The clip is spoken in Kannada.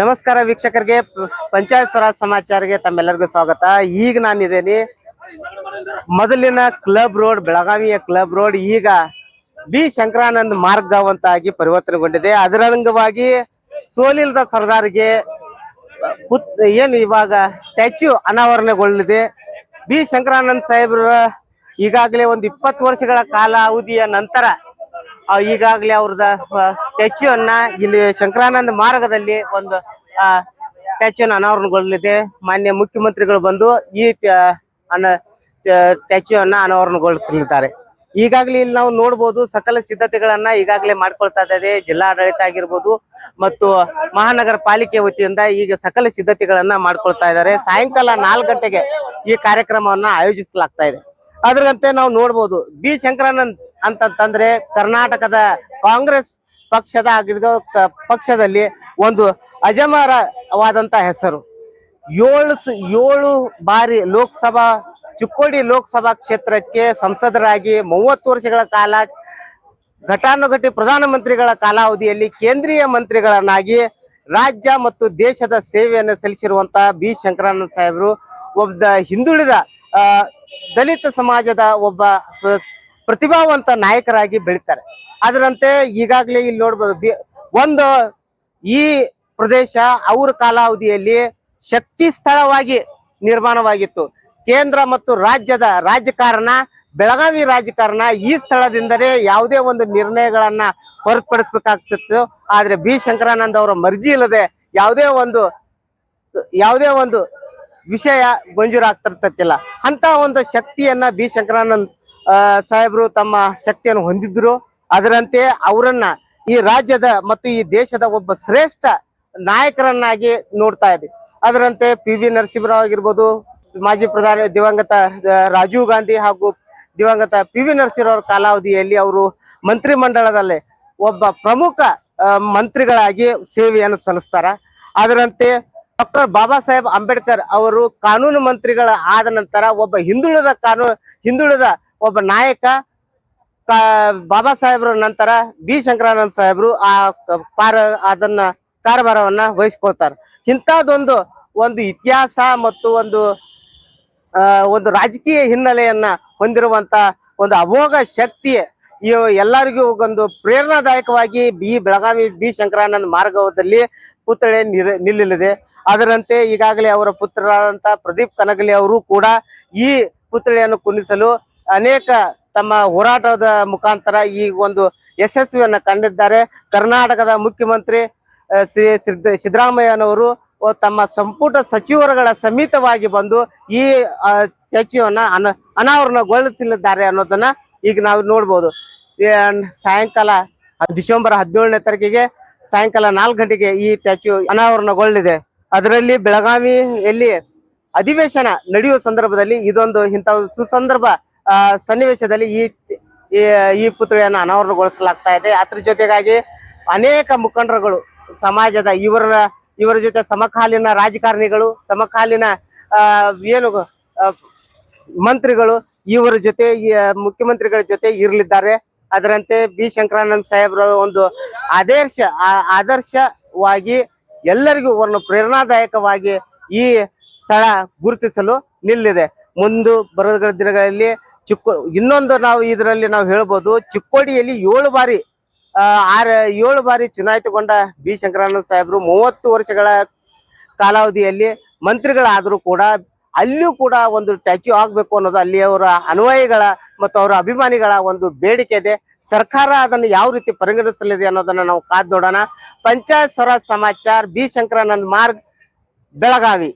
ನಮಸ್ಕಾರ ವೀಕ್ಷಕರಿಗೆ, ಪಂಚಾಯತ್ ಸ್ವರಾಜ್ ಸಮಾಚಾರಕ್ಕೆ ತಮ್ಮೆಲ್ಲರಿಗೂ ಸ್ವಾಗತ. ಈಗ ನಾನಿದ್ದೇನೆ ಮೊದಲಿನ ಕ್ಲಬ್ ರೋಡ್, ಬೆಳಗಾವಿಯ ಕ್ಲಬ್ ರೋಡ್, ಈಗ ಬಿ ಶಂಕರಾನಂದ್ ಆಗಿ ಪರಿವರ್ತನೆಗೊಂಡಿದೆ. ಅದರ ಅಂಗವಾಗಿ ಸೋಲಿಲ್ಲದ ಸರ್ದಾರ್ಗೆ ಪುತ್, ಏನು ಇವಾಗ ಸ್ಟ್ಯಾಚ್ಯೂ ಅನಾವರಣಗೊಳ್ಳಲಿದೆ. ಬಿ ಶಂಕರಾನಂದ್ ಸಾಹೇಬ್ರ ಈಗಾಗಲೇ ಒಂದು ಇಪ್ಪತ್ತು ವರ್ಷಗಳ ಕಾಲ ಅವಧಿಯ ನಂತರ ಈಗಾಗಲೇ ಅವ್ರದ ಸ್ಟ್ಯಾಚ್ಯೂ ಅನ್ನ ಇಲ್ಲಿ ಶಂಕರಾನಂದ ಮಾರ್ಗದಲ್ಲಿ ಒಂದು ಸ್ಟ್ಯಾಚ್ಯೂ ಅನಾವರಣಗೊಳ್ಳಲಿದೆ. ಮಾನ್ಯ ಮುಖ್ಯಮಂತ್ರಿಗಳು ಬಂದು ಈ ಸ್ಟ್ಯಾಚ್ಯೂ ಅನ್ನ ಅನಾವರಣಗೊಳ್ಳುತ್ತಿದ್ದಾರೆ ಈಗಾಗಲೇ ಇಲ್ಲಿ ನಾವು ನೋಡಬಹುದು ಸಕಲ ಸಿದ್ಧತೆಗಳನ್ನ ಈಗಾಗಲೇ ಮಾಡ್ಕೊಳ್ತಾ ಇದ್ದಾರೆ ಜಿಲ್ಲಾಡಳಿತ ಆಗಿರ್ಬೋದು ಮತ್ತು ಮಹಾನಗರ ಪಾಲಿಕೆ ವತಿಯಿಂದ ಈಗ ಸಕಲ ಸಿದ್ಧತೆಗಳನ್ನ ಮಾಡ್ಕೊಳ್ತಾ ಇದ್ದಾರೆ. ಸಾಯಂಕಾಲ ನಾಲ್ಕು ಗಂಟೆಗೆ ಈ ಕಾರ್ಯಕ್ರಮವನ್ನ ಆಯೋಜಿಸಲಾಗ್ತಾ ಇದೆ. ಅದರಂತೆ ನಾವು ನೋಡ್ಬೋದು ಬಿ ಶಂಕರಾನಂದ್ ಅಂತಂತಂದ್ರೆ ಕರ್ನಾಟಕದ ಕಾಂಗ್ರೆಸ್ ಪಕ್ಷದ ಆಗಿರೋ ಪಕ್ಷದಲ್ಲಿ ಒಂದು ಅಜಮಾರವಾದಂತ ಹೆಸರು. ಏಳು ಏಳು ಬಾರಿ ಲೋಕಸಭಾ, ಚಿಕ್ಕೋಡಿ ಲೋಕಸಭಾ ಕ್ಷೇತ್ರಕ್ಕೆ ಸಂಸದರಾಗಿ ಮೂವತ್ತು ವರ್ಷಗಳ ಕಾಲ, ಘಟಾನುಘಟಿ ಪ್ರಧಾನಮಂತ್ರಿಗಳ ಕಾಲಾವಧಿಯಲ್ಲಿ ಕೇಂದ್ರೀಯ ಮಂತ್ರಿಗಳನ್ನಾಗಿ ರಾಜ್ಯ ಮತ್ತು ದೇಶದ ಸೇವೆಯನ್ನು ಸಲ್ಲಿಸಿರುವಂತಹ ಬಿ. ಶಂಕರಾನಂದ ಸಾಹೇಬರು, ಒಬ್ಬ ಹಿಂದುಳಿದ ದಲಿತ ಸಮಾಜದ ಒಬ್ಬ ಪ್ರ- ಪ್ರತಿಭಾವಂತ ನಾಯಕರಾಗಿ ಬೆಳಿತಾರೆ. ಅದರಂತೆ ಈಗಾಗಲೇ ಇಲ್ಲಿ ನೋಡ್ಬೋದು ಒಂದು ಈ ಪ್ರದೇಶ ಅವ್ರ ಕಾಲಾವಧಿಯಲ್ಲಿ ಶಕ್ತಿ ಸ್ಥಳವಾಗಿ ನಿರ್ಮಾಣವಾಗಿತ್ತು. ಕೇಂದ್ರ ಮತ್ತು ರಾಜ್ಯದ ರಾಜಕಾರಣ, ಬೆಳಗಾವಿ ರಾಜಕಾರಣ ಈ ಸ್ಥಳದಿಂದಲೇ ಯಾವುದೇ ಒಂದು ನಿರ್ಣಯಗಳನ್ನ ಹೊರತುಪಡಿಸ್ಬೇಕಾಗ್ತಿತ್ತು. ಆದ್ರೆ ಬಿ ಶಂಕರಾನಂದ್ ಅವರ ಮರ್ಜಿ ಇಲ್ಲದೆ ಯಾವುದೇ ಒಂದು ಯಾವುದೇ ಒಂದು ವಿಷಯ ಮಂಜೂರಾಗ್ತಿರ್ತಕ್ಕಿಲ್ಲ. ಅಂತ ಒಂದು ಶಕ್ತಿಯನ್ನ ಬಿ ಶಂಕರಾನಂದ್ ಸಾಹೇಬರು ತಮ್ಮ ಶಕ್ತಿಯನ್ನು ಹೊಂದಿದ್ರು. ಅದರಂತೆ ಅವರನ್ನ ಈ ರಾಜ್ಯದ ಮತ್ತು ಈ ದೇಶದ ಒಬ್ಬ ಶ್ರೇಷ್ಠ ನಾಯಕರನ್ನಾಗಿ ನೋಡ್ತಾ ಇದೆ ಅದರಂತೆ ಪಿ ವಿ ನರಸಿಂಹರಾವ್ ಆಗಿರ್ಬೋದು, ಮಾಜಿ ಪ್ರಧಾನಿ ದಿವಂಗತ ರಾಜೀವ್ ಗಾಂಧಿ ಹಾಗೂ ದಿವಂಗತ ಪಿ ವಿ ನರಸಿಂಹರಾವ್ ಕಾಲಾವಧಿಯಲ್ಲಿ ಅವರು ಮಂತ್ರಿಮಂಡಲದಲ್ಲಿ ಒಬ್ಬ ಪ್ರಮುಖ ಮಂತ್ರಿಗಳಾಗಿ ಸೇವೆಯನ್ನು ಸಲ್ಲಿಸ್ತಾರ. ಅದರಂತೆ ಡಾಕ್ಟರ್ ಬಾಬಾ ಸಾಹೇಬ್ ಅಂಬೇಡ್ಕರ್ ಅವರು ಕಾನೂನು ಮಂತ್ರಿಗಳ ಆದ ನಂತರ ಒಬ್ಬ ಹಿಂದುಳಿದ ಕಾನೂನು ಹಿಂದುಳಿದ ಒಬ್ಬ ನಾಯಕ ಬಾಬಾ ಸಾಹೇಬ್ರ ನಂತರ ಬಿ ಶಂಕರಾನಂದ ಸಾಹೇಬ್ರು ಆ, ಪಾರ, ಅದನ್ನ ಕಾರ್ಯಭಾರವನ್ನ ವಹಿಸ್ಕೊಳ್ತಾರೆ. ಇಂಥದ್ದೊಂದು ಒಂದು ಇತಿಹಾಸ ಮತ್ತು ಒಂದು ಒಂದು ರಾಜಕೀಯ ಹಿನ್ನೆಲೆಯನ್ನ ಹೊಂದಿರುವಂತ ಒಂದು ಅಭೋಗ ಶಕ್ತಿ ಎಲ್ಲರಿಗೂ ಒಂದು ಪ್ರೇರಣಾದಾಯಕವಾಗಿ ಬಿ ಬೆಳಗಾವಿ ಬಿ ಶಂಕರಾನಂದ ಮಾರ್ಗದಲ್ಲಿ ಪುತ್ಥಳಿ ನಿಲ್ಲಲಿದೆ. ಅದರಂತೆ ಈಗಾಗಲೇ ಅವರ ಪುತ್ರರಾದಂತ ಪ್ರದೀಪ್ ಕನಗಲಿ ಅವರು ಕೂಡ ಈ ಪುತ್ಥಳಿಯನ್ನು ಕುಂದಿಸಲು ಅನೇಕ ತಮ್ಮ ಹೋರಾಟದ ಮುಖಾಂತರ ಈ ಒಂದು ಯಶಸ್ವಿಯನ್ನು ಕಂಡಿದ್ದಾರೆ. ಕರ್ನಾಟಕದ ಮುಖ್ಯಮಂತ್ರಿ ಶ್ರೀ ಸಿದ್ದ- ಸಿದ್ದರಾಮಯ್ಯನವರು ತಮ್ಮ ಸಂಪುಟ ಸಚಿವರುಗಳ ಸಮೇತವಾಗಿ ಬಂದು ಈ ಚರ್ಚೆಯನ್ನ ಅನ, ಅನಾವರಣಗೊಳಿಸಲಿದ್ದಾರೆ ಅನ್ನೋದನ್ನ ಈಗ ನಾವು ನೋಡ್ಬೋದು. ಸಾಯಂಕಾಲ ಡಿಸೆಂಬರ್ ಹದಿನೇಳನೇ ತಾರೀಕಿಗೆ ಸಾಯಂಕಾಲ ನಾಲ್ಕು ಗಂಟೆಗೆ ಈ ಸ್ಟ್ಯಾಚ್ಯೂ ಅನಾವರಣಗೊಳ್ಳಲಿದೆ. ಅದರಲ್ಲಿ ಬೆಳಗಾವಿಯಲ್ಲಿ ಅಧಿವೇಶನ ನಡೆಯುವ ಸಂದರ್ಭದಲ್ಲಿ ಇದೊಂದು ಇಂಥ ಸುಸಂದರ್ಭ ಸನ್ನಿವೇಶದಲ್ಲಿ ಈ, ಈ- ಪುತ್ರಿಯನ್ನು ಅನಾವರಣಗೊಳಿಸಲಾಗ್ತಾ ಇದೆ. ಅದ್ರ ಜೊತೆಗಾಗಿ ಅನೇಕ ಮುಖಂಡರುಗಳು ಸಮಾಜದ ಇವರ ಇವರ ಜೊತೆ ಸಮಕಾಲೀನ ರಾಜಕಾರಣಿಗಳು, ಸಮಕಾಲೀನ ಏನು ಮಂತ್ರಿಗಳು ಇವರ ಜೊತೆ ಮುಖ್ಯಮಂತ್ರಿಗಳ ಜೊತೆ ಇರಲಿದ್ದಾರೆ. ಅದರಂತೆ ಬಿ. ಶಂಕರಾನಂದ ಸಾಹೇಬ್ರ ಒಂದು ಆದರ್ಶ ಆದರ್ಶವಾಗಿ ಎಲ್ಲರಿಗೂ ಒಂದು ಪ್ರೇರಣಾದಾಯಕವಾಗಿ ಈ ಸ್ಥಳ ಗುರುತಿಸಲು ನಿಲ್ಲಿದೆ. ಮುಂದು ಬರೋದ ದಿನಗಳಲ್ಲಿ ಚಿಕ್ಕ, ಇನ್ನೊಂದು ನಾವು ಇದರಲ್ಲಿ ನಾವು ಹೇಳ್ಬೋದು, ಚಿಕ್ಕೋಡಿಯಲ್ಲಿ ಏಳು ಬಾರಿ ಆರ, ಏಳು ಬಾರಿ ಚುನಾಯಿತಗೊಂಡ ಬಿ ಶಂಕರಾನಂದ ಸಾಹೇಬರು ಮೂವತ್ತು ವರ್ಷಗಳ ಕಾಲಾವಧಿಯಲ್ಲಿ ಮಂತ್ರಿಗಳಾದರೂ ಕೂಡ ಅಲ್ಲಿಯೂ ಕೂಡ ಒಂದು ಸ್ಟ್ಯಾಚ್ಯೂ ಆಗಬೇಕು ಅನ್ನೋದು ಅಲ್ಲಿ ಅವರ ಅನುಯಾಯಿಗಳ ಮತ್ತು ಅವರ ಅಭಿಮಾನಿಗಳ ಒಂದು ಬೇಡಿಕೆ ಇದೆ. ಸರ್ಕಾರ ಅದನ್ನು ಯಾವ ರೀತಿ ಪರಿಗಣಿಸಲಿದೆ ಅನ್ನೋದನ್ನ ನಾವು ಕಾದ್ ನೋಡೋಣ. ಪಂಚಾಯತ್ ಸ್ವರಾಜ್ ಸಮಾಚಾರ ಬಿ ಶಂಕರಾನಂದ್ ಮಾರ್ಗ್, ಬೆಳಗಾವಿ.